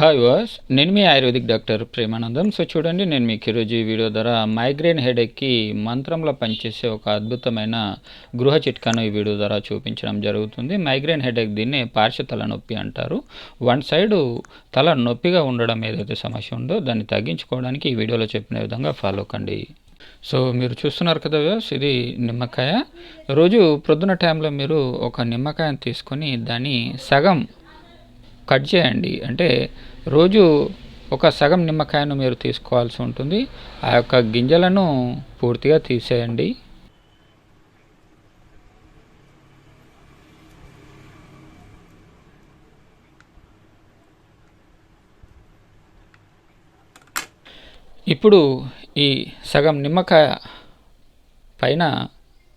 Hi వాస్ నేను మీ ఆయుర్వేదిక్ డాక్టర్ ప్రేమానందం. సో చూడండి నేను మీకు ఈరోజు ఈ వీడియో ద్వారా మైగ్రేన్ హెడేక్కి మంత్రంలో పనిచేసే ఒక అద్భుతమైన గృహ చిట్కాను ఈ వీడియో ద్వారా చూపించడం జరుగుతుంది. మైగ్రేన్ హెడేక్ దీన్ని పార్శ్వ తల నొప్పి అంటారు. వన్ సైడ్ తల నొప్పిగా ఉండడం ఏదైతే సమస్య ఉందో దాన్ని తగ్గించుకోవడానికి ఈ వీడియోలో చెప్పిన విధంగా ఫాలో కండి. సో మీరు చూస్తున్నారు కదా వ్యూస్ ఇది నిమ్మకాయ. రోజు ప్రొద్దున టైంలో మీరు ఒక నిమ్మకాయను తీసుకొని దాన్ని సగం కట్ చేయండి. అంటే రోజు ఒక సగం నిమ్మకాయను మీరు తీసుకోవాల్సి ఉంటుంది. ఆ యొక్క గింజలను పూర్తిగా తీసేయండి. ఇప్పుడు ఈ సగం నిమ్మకాయ పైన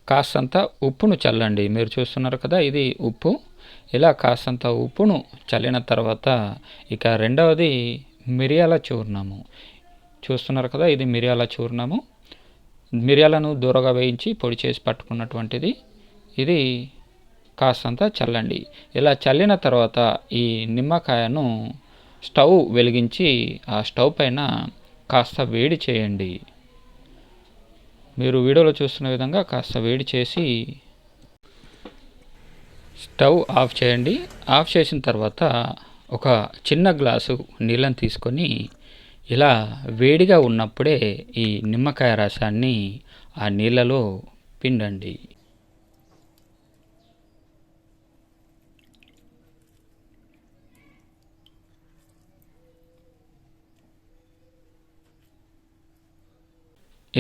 కాస్తంత ఉప్పును చల్లండి. మీరు చూస్తున్నారు కదా ఇది ఉప్పు. ఇలా కాస్తంత ఉప్పును చల్లిన తర్వాత ఇక రెండవది మిరియాల చూర్ణము. చూస్తున్నారు కదా ఇది మిరియాల చూర్ణము. మిరియాలను దూరగా వేయించి పొడి చేసి పట్టుకున్నటువంటిది. ఇది కాస్తంత చల్లండి. ఇలా చల్లిన తర్వాత ఈ నిమ్మకాయను స్టవ్ వెలిగించి ఆ స్టవ్ పైన కాస్త వేడి చేయండి. మీరు వీడియోలో చూస్తున్న విధంగా కాస్త వేడి చేసి స్టవ్ ఆఫ్ చేయండి. ఆఫ్ చేసిన తర్వాత ఒక చిన్న గ్లాసు నీళ్ళని తీసుకొని ఇలా వేడిగా ఉన్నప్పుడే ఈ నిమ్మకాయ రసాన్ని ఆ నీళ్ళలో పిండండి.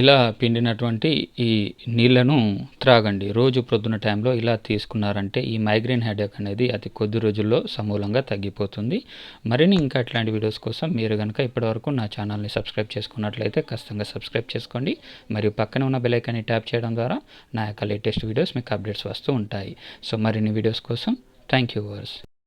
ఇలా పిండినటువంటి ఈ నీళ్ళను త్రాగండి. రోజు ప్రొద్దున టైంలో ఇలా తీసుకున్నారంటే ఈ మైగ్రేన్ హెడేక్ అనేది అతి కొద్ది రోజుల్లో సమూలంగా తగ్గిపోతుంది. మరిన్ని ఇంకా ఇట్లాంటి వీడియోస్ కోసం మీరు కనుక ఇప్పటివరకు నా ఛానల్ని సబ్స్క్రైబ్ చేసుకున్నట్లయితే ఖచ్చితంగా సబ్స్క్రైబ్ చేసుకోండి. మరియు పక్కన ఉన్న బెలైకాన్ని ట్యాప్ చేయడం ద్వారా నా యొక్క లేటెస్ట్ వీడియోస్ మీకు అప్డేట్స్ వస్తూ ఉంటాయి. సో మరిన్ని వీడియోస్ కోసం థ్యాంక్ యూ వర్స్